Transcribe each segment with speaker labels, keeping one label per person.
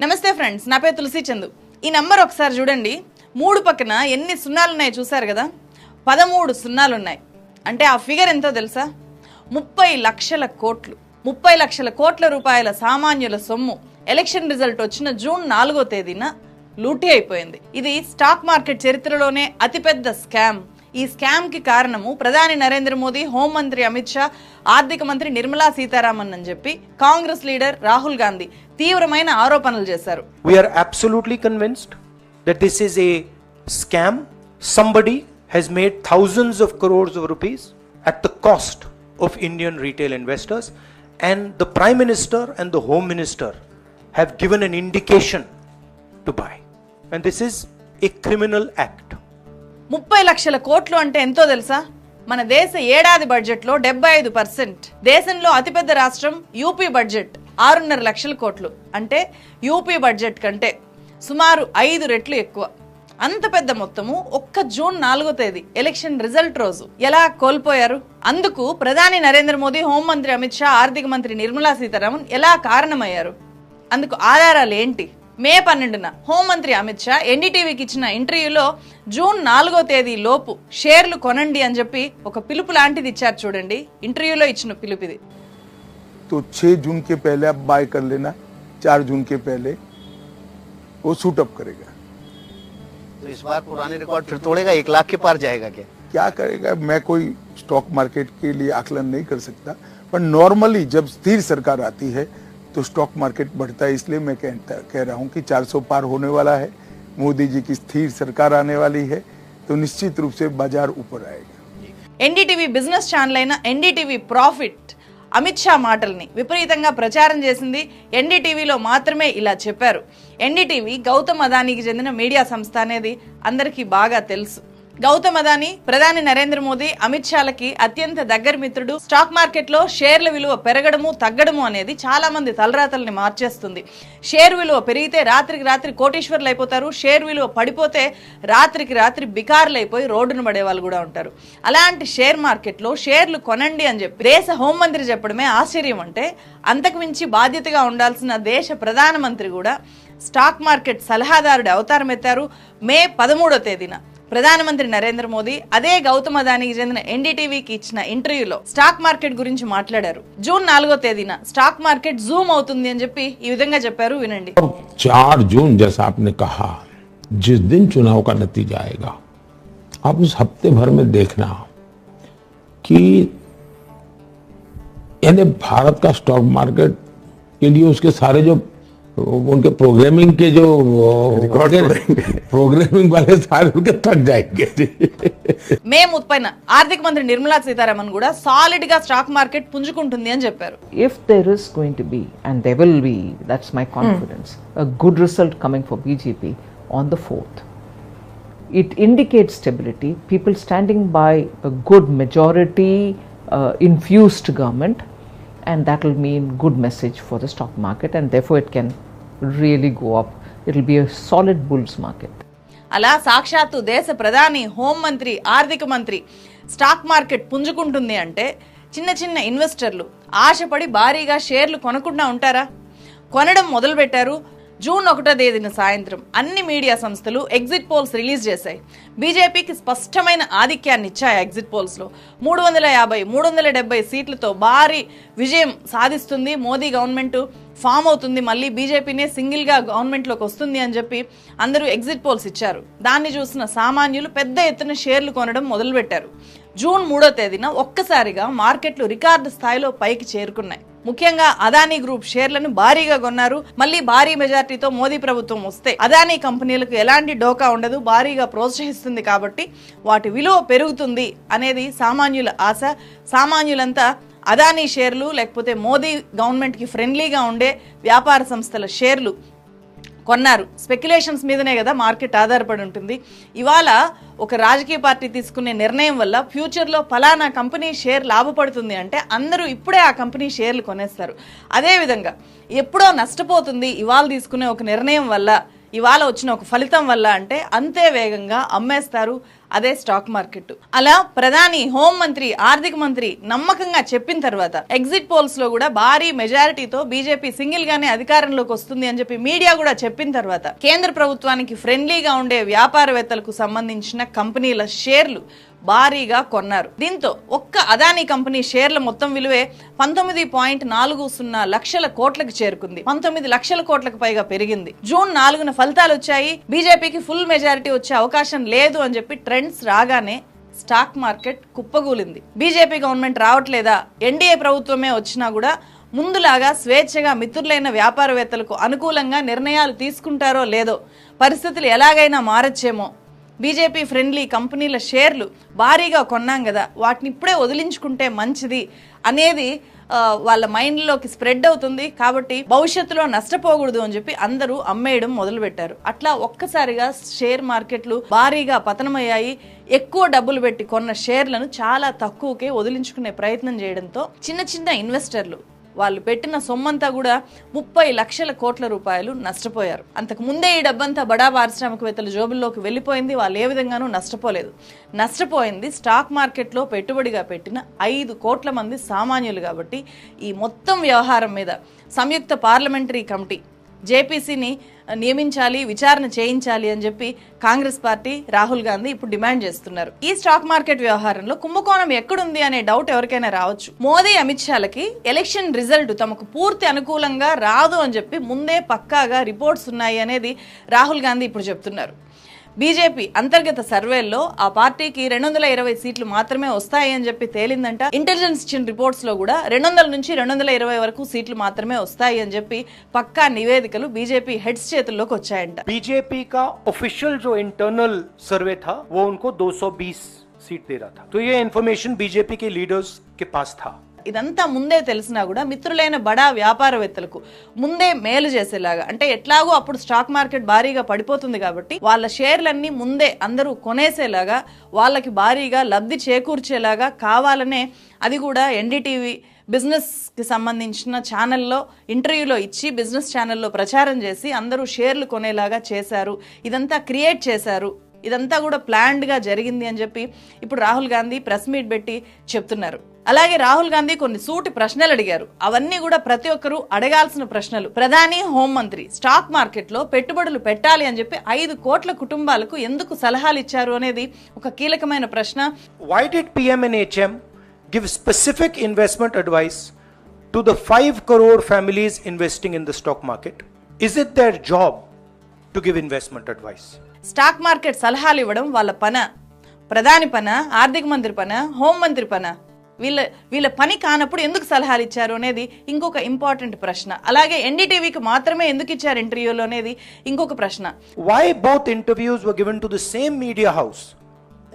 Speaker 1: నమస్తే ఫ్రెండ్స్ నా పేరు తులసి చందు. ఈ నంబర్ ఒకసారి చూడండి. మూడు పక్కన ఎన్ని సున్నాలు ఉన్నాయో చూసారు కదా? పదమూడు సున్నాలు ఉన్నాయి. అంటే ఆ ఫిగర్ ఎంతో తెలుసా? ముప్పై లక్షల కోట్లు. ముప్పై లక్షల కోట్ల రూపాయల సామాన్యుల సొమ్ము. ఎలక్షన్ రిజల్ట్ వచ్చిన జూన్ నాలుగో తేదీన లూటీ అయిపోయింది. ఇది స్టాక్ మార్కెట్ చరిత్రలోనే అతిపెద్ద స్కామ్ ఈ స్కామ్కి కారణము ప్రధాని నరేంద్ర మోదీ హోంమంత్రి అమిత్ షా ఆర్థిక మంత్రి నిర్మలా సీతారామన్ అని చెప్పి కాంగ్రెస్ లీడర్ రాహుల్ గాంధీ తీవ్రమైన ఆరోపణలు చేశారు
Speaker 2: We are absolutely convinced that this is a scam. Somebody has made thousands of crores of rupees at the cost of Indian retail investors, and the Prime Minister and the Home Minister have given an indication to buy. And this is a criminal act.
Speaker 1: ముప్పై లక్షల కోట్లు అంటే ఎంతో తెలుసా? మన దేశ ఏడాది బడ్జెట్లో డెబ్బై ఐదు పర్సెంట్. దేశంలో అతిపెద్ద రాష్ట్రం యూపీ బడ్జెట్ ఆరున్నర లక్షల కోట్లు. అంటే యూపీ బడ్జెట్ కంటే సుమారు ఐదు రెట్లు ఎక్కువ. అంత పెద్ద మొత్తము ఒక్క జూన్ నాలుగో తేదీ ఎలక్షన్ రిజల్ట్ రోజు. ఎలా కోల్పోయారు? అందుకు ప్రధాని నరేంద్ర మోదీ హోంమంత్రి అమిత్ షా ఆర్థిక మంత్రి నిర్మలా సీతారామన్ ఎలా కారణమయ్యారు? అందుకు ఆధారాలు ఏంటి? మే పన్నెండున హోంమంత్రి అమిత్ షా ఎన్డీటీవీకి ఇచ్చిన ఇంటర్వ్యూలో జూన్ నాలుగో తేదీ లోపు షేర్లు కొనండి అని చెప్పి ఒక పిలుపు లాంటిది ఇచ్చారు చూడండి ఇంటర్వ్యూలో ఇచ్చిన పిలుపు ఇది
Speaker 3: तो 6 जून के पहले आप बाय कर लेना 4 जून के पहले वो सूट अप करेगा
Speaker 4: तो इस बार पुराने रिकॉर्ड फिर तोड़ेगा एक लाख के पार जाएगा क्या
Speaker 3: क्या करेगा मैं कोई स्टॉक मार्केट के लिए आकलन नहीं कर सकता पर नॉर्मली जब स्थिर सरकार आती है तो स्टॉक मार्केट बढ़ता है इसलिए मैं कहता कह रहा हूँ कि 400 पार होने वाला है मोदी जी की स्थिर सरकार आने वाली है तो निश्चित रूप से बाजार ऊपर आएगा
Speaker 1: ఎన్డీటీవీ బిజినెస్ ఛానల్ అయిన ఎన్డీటీవీ ప్రాఫిట్ అమిత్ షా మాటల్ని విపరీతంగా ప్రచారం చేసింది ఎన్డీటీవీలో మాత్రమే ఇలా చెప్పారు ఎన్డీటీవీ గౌతమ్ అదానీకి చెందిన మీడియా సంస్థ అనేది అందరికీ బాగా తెలుసు గౌతమ్ అదానీ ప్రధాని నరేంద్ర మోదీ అమిత్ షాలకి అత్యంత దగ్గర మిత్రుడు. స్టాక్ మార్కెట్లో షేర్ల విలువ పెరగడము తగ్గడము అనేది చాలా మంది తలరాతల్ని మార్చేస్తుంది. షేర్ విలువ పెరిగితే రాత్రికి రాత్రి కోటీశ్వర్లు అయిపోతారు. షేర్ విలువ పడిపోతే రాత్రికి రాత్రి బికార్లు అయిపోయి రోడ్డును పడే వాళ్ళు కూడా ఉంటారు. అలాంటి షేర్ మార్కెట్లో షేర్లు కొనండి అని చెప్పి దేశ హోంమంత్రి చెప్పడమే ఆశ్చర్యం అంటే అంతకు మించి బాధ్యతగా ఉండాల్సిన దేశ ప్రధానమంత్రి కూడా స్టాక్ మార్కెట్ సలహాదారుడి అవతారం ఎత్తారు మే పదమూడో తేదీన. ప్రధానమంత్రి నరేంద్ర మోదీ అదే గౌతమ్ అదానికి చెందిన ఎన్డీటీవీకి ఇచ్చిన ఇంటర్వ్యూలో స్టాక్ మార్కెట్ గురించి మాట్లాడారు జూన్ నాలుగో తేదీన స్టాక్ మార్కెట్ జూమ్ అవుతుంది అని చెప్పి ఈ విధంగా చెప్పారు వినండి
Speaker 5: और चार जून जैसा आपने कहा जिस दिन चुनाव का नतीजा आएगा आप उस हफ्ते भर में देखना कि यानी भारत का स्टॉक मार्केट के लिए उसके सारे जो उनके प्रोग्रामिंग के जो प्रोग्रामिंग वाले सारे उनके थक जाएंगे
Speaker 1: మే ముప్పైన ఆర్థిక మంత్రి నిర్మలా సీతారామన్ కూడా సాలిడ్ గా స్టాక్ మార్కెట్ పుంజుకుంటుంది అని చెప్పారు
Speaker 6: if there is going to be, and there will be, that's my confidence, a good result coming for BJP on the 4th, it indicates stability, people standing by a good majority uh, infused government, and that will mean good message for the stock market, and therefore it can really go up. It will be a solid bulls market.
Speaker 1: అలా సాక్షాత్తు దేశ ప్రధాని హోంమంత్రి ఆర్థిక మంత్రి stock market పుంజుకుంటుంది అంటే చిన్న చిన్న ఇన్వెస్టర్లు ఆశపడి భారీగా షేర్లు కొనకుండా ఉంటారా? కొనడం మొదలుపెట్టారు. జూన్ ఒకటో తేదీన సాయంత్రం అన్ని మీడియా సంస్థలు ఎగ్జిట్ పోల్స్ రిలీజ్ చేశాయి. బీజేపీకి స్పష్టమైన ఆధిక్యాన్ని ఇచ్చాయి ఎగ్జిట్ పోల్స్లో. మూడు వందల యాభై మూడు వందల డెబ్బై సీట్లతో భారీ విజయం సాధిస్తుంది మోదీ గవర్నమెంట్. ఫామ్ అవుతుంది. మళ్ళీ బీజేపీనే సింగిల్గా గవర్నమెంట్లోకి వస్తుంది అని చెప్పి అందరూ ఎగ్జిట్ పోల్స్ ఇచ్చారు. దాన్ని చూసిన సామాన్యులు పెద్ద ఎత్తున షేర్లు కొనడం మొదలుపెట్టారు. జూన్ మూడో తేదీన ఒక్కసారిగా మార్కెట్లు రికార్డు స్థాయిలో పైకి చేరుకున్నాయి. ముఖ్యంగా అదానీ గ్రూప్ షేర్లను భారీగా కొన్నారు. మళ్ళీ భారీ మెజార్టీతో మోదీ ప్రభుత్వం వస్తే అదానీ కంపెనీలకు ఎలాంటి డోకా ఉండదు భారీగా ప్రోత్సహిస్తుంది కాబట్టి వాటి విలువ పెరుగుతుంది అనేది సామాన్యుల ఆశ. సామాన్యులంతా అదానీ షేర్లు లేకపోతే మోదీ గవర్నమెంట్కి ఫ్రెండ్లీగా ఉండే వ్యాపార సంస్థల షేర్లు కొన్నారు. స్పెక్యులేషన్స్ మీదనే కదా మార్కెట్ ఆధారపడి ఉంటుంది. ఇవాళ ఒక రాజకీయ పార్టీ తీసుకునే నిర్ణయం వల్ల ఫ్యూచర్లో ఫలానా కంపెనీ షేర్ లాభపడుతుంది అంటే అందరూ ఇప్పుడే ఆ కంపెనీ షేర్లు కొనేస్తారు. అదేవిధంగా ఎప్పుడో నష్టపోతుంది ఇవాళ తీసుకునే ఒక నిర్ణయం వల్ల ఇవాళ వచ్చిన ఒక ఫలితం వల్ల అంటే అంతే వేగంగా అమ్మేస్తారు అదే స్టాక్ మార్కెట్. అలా ప్రధాని హోం మంత్రి ఆర్థిక మంత్రి నమ్మకంగా చెప్పిన తర్వాత ఎగ్జిట్ పోల్స్లో కూడా భారీ మెజారిటీతో బీజేపీ సింగిల్ గానే అధికారంలోకి వస్తుంది అని చెప్పి మీడియా కూడా చెప్పిన తర్వాత కేంద్ర ప్రభుత్వానికి ఫ్రెండ్లీగా ఉండే వ్యాపారవేత్తలకు సంబంధించిన కంపెనీల షేర్లు భారీగా కొన్నారు. దీంతో ఒక్క అదానీ కంపెనీ షేర్ల మొత్తం విలువే పంతొమ్మిది పాయింట్ నాలుగు సున్నా లక్షల కోట్లకు చేరుకుంది. పంతొమ్మిది లక్షల కోట్లకు పైగా పెరిగింది. జూన్ నాలుగున ఫలితాలు వచ్చాయి. బీజేపీకి ఫుల్ మెజారిటీ వచ్చే అవకాశం లేదు అని చెప్పి ట్రెండ్స్ రాగానే స్టాక్ మార్కెట్ కుప్పగూలింది. బీజేపీ గవర్నమెంట్ రావట్లేదా? ఎన్డీఏ ప్రభుత్వమే వచ్చినా కూడా ముందులాగా స్వేచ్ఛగా మిత్రులైన వ్యాపారవేత్తలకు అనుకూలంగా నిర్ణయాలు తీసుకుంటారో లేదో పరిస్థితులు ఎలాగైనా మారచ్చేమో బీజేపీ ఫ్రెండ్లీ కంపెనీల షేర్లు భారీగా కొన్నాం కదా వాటిని ఇప్పుడే వదిలించుకుంటే మంచిది అనేది వాళ్ళ మైండ్లోకి స్ప్రెడ్ అవుతుంది కాబట్టి భవిష్యత్తులో నష్టపోకూడదు అని చెప్పి అందరూ అమ్మేయడం మొదలుపెట్టారు. అట్లా ఒక్కసారిగా షేర్ మార్కెట్లు భారీగా పతనమయ్యాయి. ఎక్కువ డబ్బులు పెట్టి కొన్న షేర్లను చాలా తక్కువకే వదిలించుకునే ప్రయత్నం చేయడంతో చిన్న చిన్న ఇన్వెస్టర్లు వాళ్ళు పెట్టిన సొమ్మంతా కూడా ముప్పై లక్షల కోట్ల రూపాయలు నష్టపోయారు. అంతకు ముందే ఈ డబ్బంతా బడా పారిశ్రామికవేత్తల జోబుల్లోకి వెళ్ళిపోయింది. వాళ్ళు ఏ విధంగానూ నష్టపోలేదు. నష్టపోయింది స్టాక్ మార్కెట్లో పెట్టుబడిగా పెట్టిన ఐదు కోట్ల మంది సామాన్యులు కాబట్టి ఈ మొత్తం వ్యవహారం మీద సంయుక్త పార్లమెంటరీ కమిటీ జేపీసీని నియమించాలి విచారణ చేయించాలి అని చెప్పి కాంగ్రెస్ పార్టీ రాహుల్ గాంధీ ఇప్పుడు డిమాండ్ చేస్తున్నారు. ఈ స్టాక్ మార్కెట్ వ్యవహారంలో కుంభకోణం ఎక్కడుంది అనే డౌట్ ఎవరికైనా రావచ్చు. మోదీ అమిత్ షాలకి ఎలక్షన్ రిజల్ట్ తమకు పూర్తి అనుకూలంగా రాదు అని చెప్పి ముందే పక్కాగా రిపోర్ట్స్ ఉన్నాయి అనేది రాహుల్ గాంధీ ఇప్పుడు చెప్తున్నారు. బీజేపీ అంతర్గత సర్వేల్లో ఆ పార్టీకి రెండు వందల ఇరవై సీట్లు మాత్రమే వస్తాయి అని చెప్పి తేలిందంట ఇంటెలిజెన్స్ ఇచ్చిన రిపోర్ట్స్ లో కూడా రెండు వందల నుంచి రెండు వందల ఇరవై వరకు సీట్లు మాత్రమే వస్తాయి అని చెప్పి పక్కా నివేదికలు బీజేపీ హెడ్స్ చేతుల్లోకి వచ్చాయంట
Speaker 2: बीजेपी का ऑफिशियल जो इंटरनल सर्वे था वो उनको 220 सीट दे रहा था तो ये इंफॉर्मेशन बीजेपी के लीडर्स के पास था
Speaker 1: ఇదంతా ముందే తెలిసినా కూడా మిత్రులైన బడా వ్యాపారవేత్తలకు ముందే మేలు చేసేలాగా అంటే ఎట్లాగో అప్పుడు స్టాక్ మార్కెట్ భారీగా పడిపోతుంది కాబట్టి వాళ్ళ షేర్లన్నీ ముందే అందరూ కొనేసేలాగా వాళ్ళకి భారీగా లబ్ధి చేకూర్చేలాగా కావాలనే అది కూడా ఎన్డీటీవీ బిజినెస్కి సంబంధించిన ఛానల్లో ఇంటర్వ్యూలో ఇచ్చి బిజినెస్ ఛానల్లో ప్రచారం చేసి అందరూ షేర్లు కొనేలాగా చేశారు. ఇదంతా క్రియేట్ చేశారు. ఇదంతా కూడా ప్లాన్డ్గా జరిగింది అని చెప్పి ఇప్పుడు రాహుల్ గాంధీ ప్రెస్ మీట్ పెట్టి చెప్తున్నారు అలాగే రాహుల్ గాంధీ కొన్ని సూటి ప్రశ్నలు అడిగారు అవన్నీ కూడా ప్రతి ఒక్కరూ అడగాల్సిన ప్రశ్నలు ప్రధాని హోంమంత్రి స్టాక్ మార్కెట్లో పెట్టుబడులు పెట్టాలి అని చెప్పి ఐదు కోట్ల కుటుంబాలకు ఎందుకు సలహాలు ఇచ్చారు అనేది ఒక కీలకమైన ప్రశ్న
Speaker 2: Why did PM and HM give specific investment advice to the 5 crore families investing in the stock market? Is job to give investment advice?
Speaker 1: Stock market సలహాలు ఇవ్వడం వాళ్ళ పన. ప్రధాని పన ఆర్థిక మంత్రి పన హోం మంత్రి పన. వీళ్ళ వీళ్ళ పని కానప్పుడు ఎందుకు సలహాలు ఇచ్చారు అనేది ఇంకొక ఇంపార్టెంట్ ప్రశ్న. అలాగే ఎన్డీటీవీకి మాత్రమే ఎందుకు ఇచ్చారు ఇంటర్వ్యూలో అనేది ఇంకొక ప్రశ్న.
Speaker 2: Why both interviews were to the same media house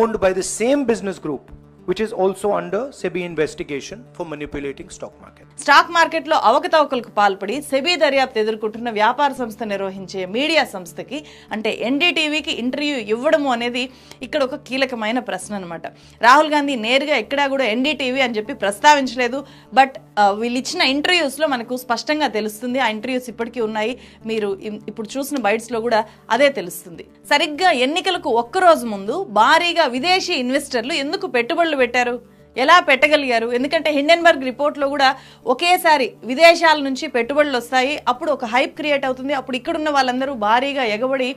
Speaker 2: owned by the same business group which is also under SEBI investigation for manipulating stock market
Speaker 1: stock మార్కెట్లో అవకతవకలకు పాల్పడి సెబీ దర్యాప్తు ఎదుర్కొంటున్న వ్యాపార సంస్థ నిర్వహించే మీడియా సంస్థకి అంటే ఎన్డీటీవీకి ఇంటర్వ్యూ ఇవ్వడము అనేది ఇక్కడ ఒక కీలకమైన ప్రశ్న అనమాట రాహుల్ గాంధీ నేరుగా ఎక్కడా కూడా ఎన్డీటీవీ అని చెప్పి ప్రస్తావించలేదు బట్ వీళ్ళు ఇచ్చిన ఇంటర్వ్యూస్లో మనకు స్పష్టంగా తెలుస్తుంది ఆ ఇంటర్వ్యూస్ ఇప్పటికీ ఉన్నాయి మీరు ఇప్పుడు చూసిన బైట్స్లో కూడా అదే తెలుస్తుంది. సరిగ్గా ఎన్నికలకు ఒక్కరోజు ముందు భారీగా విదేశీ ఇన్వెస్టర్లు ఎందుకు పెట్టుబడులు పెట్టారు? ఎలా పెట్టగలిగారు? ఎందుకంటే హిండెన్బర్గ్ రిపోర్ట్లో కూడా ఒకేసారి విదేశాల నుంచి పెట్టుబడులు వస్తాయి. అప్పుడు ఒక హైప్ క్రియేట్ అవుతుంది. అప్పుడు ఇక్కడున్న వాళ్ళందరూ భారీగా ఎగబడి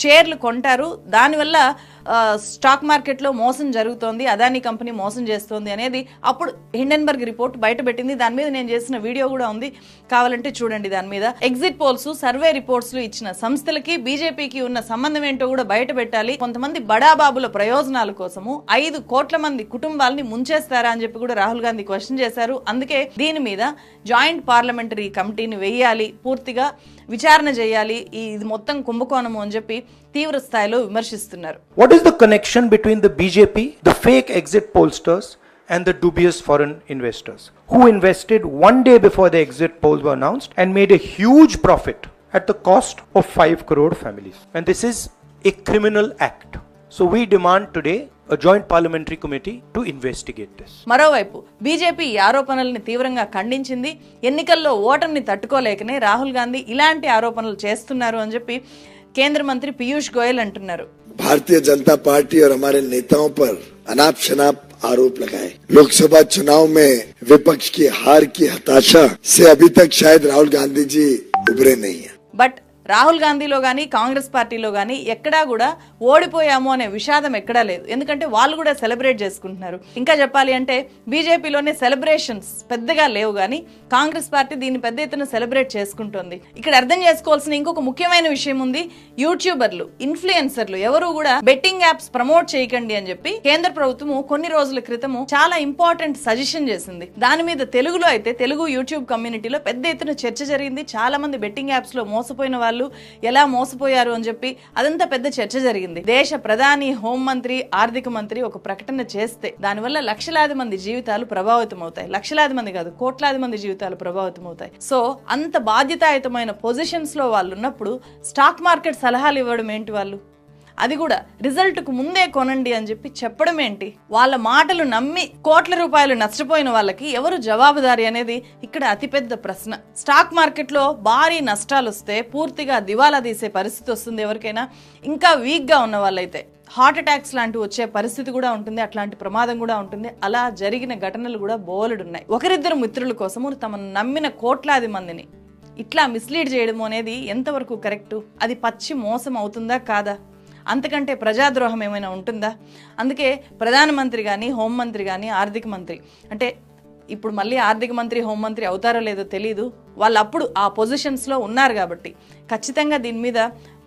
Speaker 1: షేర్లు కొంటారు. దానివల్ల స్టాక్ మార్కెట్లో మోసం జరుగుతోంది అదానీ కంపెనీ మోసం చేస్తోంది అనేది అప్పుడు హిండెన్బర్గ్ రిపోర్ట్ బయటపెట్టింది దాని మీద నేను చేసిన వీడియో కూడా ఉంది. కావాలంటే చూడండి దాని మీద. ఎగ్జిట్ పోల్స్ సర్వే రిపోర్ట్స్లు ఇచ్చిన సంస్థలకి బీజేపీకి ఉన్న సంబంధం ఏంటో కూడా బయట పెట్టాలి. కొంతమంది బడాబాబుల ప్రయోజనాల కోసము ఐదు కోట్ల మంది కుటుంబాలని ముంచేస్తారా అని చెప్పి కూడా రాహుల్ గాంధీ క్వశ్చన్ చేశారు. అందుకే దీని మీద జాయింట్ పార్లమెంటరీ కమిటీని వేయాలి. పూర్తిగా విచారణ చేయాలి ఇది మొత్తం కుంభకోణము అని చెప్పి తీవ్ర స్థాయిలో విమర్శిస్తున్నారు
Speaker 2: What is the connection between the BJP, the fake exit pollsters, and the dubious foreign investors who invested one day before the exit polls were announced and made a huge profit at the cost of 5 crore families? And this is a criminal act. So we demand today a joint parliamentary committee to investigate this.
Speaker 1: మరోవైపు BJP ఈ ఆరోపణల్ని తీవ్రంగా ఖండించింది ఎన్నికల్లో ఓటమిని తట్టుకోలేకనే రాహుల్ గాంధీ ఇలాంటి ఆరోపణలు చేస్తున్నారు అని చెప్పి కేంద్ర మంత్రి పీయూష్ గోయల్ అంటున్నారు
Speaker 7: भारतीय जनता पार्टी और हमारे नेताओं पर अनाप शनाप आरोप लगाए लोकसभा चुनाव में विपक्ष की हार की हताशा से अभी तक शायद राहुल गांधी जी उभरे नहीं है
Speaker 1: బట్ రాహుల్ గాంధీలో కానీ కాంగ్రెస్ పార్టీలో కానీ ఎక్కడా కూడా ఓడిపోయాము అనే విషాదం ఎక్కడా లేదు. ఎందుకంటే వాళ్ళు కూడా సెలబ్రేట్ చేసుకుంటున్నారు. ఇంకా చెప్పాలి అంటే బీజేపీలోనే సెలబ్రేషన్స్ పెద్దగా లేవు కానీ కాంగ్రెస్ పార్టీ దీన్ని పెద్ద ఎత్తున సెలబ్రేట్ చేసుకుంటోంది. ఇక్కడ అర్థం చేసుకోవాల్సిన ఇంకొక ముఖ్యమైన విషయం ఉంది. యూట్యూబర్లు ఇన్ఫ్లుయెన్సర్లు ఎవరు కూడా బెట్టింగ్ యాప్స్ ప్రమోట్ చేయకండి అని చెప్పి కేంద్ర ప్రభుత్వము కొన్ని రోజుల క్రితము చాలా ఇంపార్టెంట్ సజెషన్ చేసింది. దాని మీద తెలుగులో అయితే తెలుగు యూట్యూబ్ కమ్యూనిటీలో పెద్ద ఎత్తున చర్చ జరిగింది. చాలా మంది బెట్టింగ్ యాప్స్లో మోసపోయిన వాళ్ళు ఎలా మోసపోయారు అని చెప్పి అదంతా పెద్ద చర్చ జరిగింది. దేశ ప్రధాని హోంమంత్రి ఆర్థిక మంత్రి ఒక ప్రకటన చేస్తే దానివల్ల లక్షలాది మంది జీవితాలు ప్రభావితం అవుతాయి లక్షలాది మంది కాదు కోట్లాది మంది జీవితాలు ప్రభావితం అవుతాయి సో అంత బాధ్యతాయుతమైన పొజిషన్స్లో వాళ్ళు ఉన్నప్పుడు స్టాక్ మార్కెట్ సలహాలు ఇవ్వడం ఏంటి వాళ్ళు? అది కూడా రిజల్ట్కు ముందే కొనండి అని చెప్పి చెప్పడం ఏంటి? వాళ్ళ మాటలు నమ్మి కోట్ల రూపాయలు నష్టపోయిన వాళ్ళకి ఎవరు జవాబుదారి అనేది ఇక్కడ అతిపెద్ద ప్రశ్న. స్టాక్ మార్కెట్లో భారీ నష్టాలు వస్తే పూర్తిగా దివాలా తీసే పరిస్థితి వస్తుంది ఎవరికైనా. ఇంకా వీక్గా ఉన్న వాళ్ళైతే హార్ట్ అటాక్స్ లాంటివి వచ్చే పరిస్థితి కూడా ఉంటుంది అట్లాంటి ప్రమాదం కూడా ఉంటుంది. అలా జరిగిన ఘటనలు కూడా బోలెడున్నాయి ఒకరిద్దరు మిత్రుల కోసము తమను నమ్మిన కోట్లాది మందిని ఇట్లా మిస్లీడ్ చేయడం అనేది ఎంతవరకు కరెక్టు? అది పచ్చి మోసం అవుతుందా కాదా? అంతకంటే ప్రజాద్రోహం ఏమైనా ఉంటుందా? అందుకే ప్రధానమంత్రి కానీ హోంమంత్రి కానీ ఆర్థిక మంత్రి అంటే ఇప్పుడు మళ్ళీ ఆర్థిక మంత్రి హోంమంత్రి అవుతారో లేదో తెలియదు వాళ్ళు అప్పుడు ఆ పొజిషన్స్లో ఉన్నారు కాబట్టి ఖచ్చితంగా దీని మీద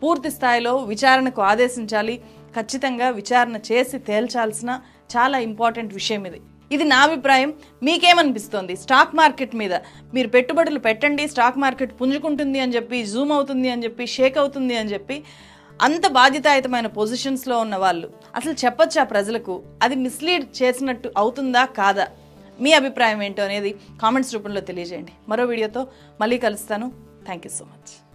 Speaker 1: పూర్తి స్థాయిలో విచారణకు ఆదేశించాలి. ఖచ్చితంగా విచారణ చేసి తేల్చాల్సిన చాలా ఇంపార్టెంట్ విషయం ఇది. ఇది నా అభిప్రాయం. మీకేమనిపిస్తోంది? స్టాక్ మార్కెట్ మీద మీరు పెట్టుబడులు పెట్టండి స్టాక్ మార్కెట్ పుంజుకుంటుంది అని చెప్పి జూమ్ అవుతుంది అని చెప్పి షేక్ అవుతుంది అని చెప్పి అంత బాధ్యతాయుతమైన పొజిషన్స్లో ఉన్న వాళ్ళు. అసలు చెప్పొచ్చా ప్రజలకు? అది మిస్లీడ్ చేసినట్టు అవుతుందా కాదా? మీ అభిప్రాయం ఏంటో అనేది కామెంట్స్ రూపంలో తెలియజేయండి. మరో వీడియోతో మళ్ళీ కలుస్తాను. Thank you so much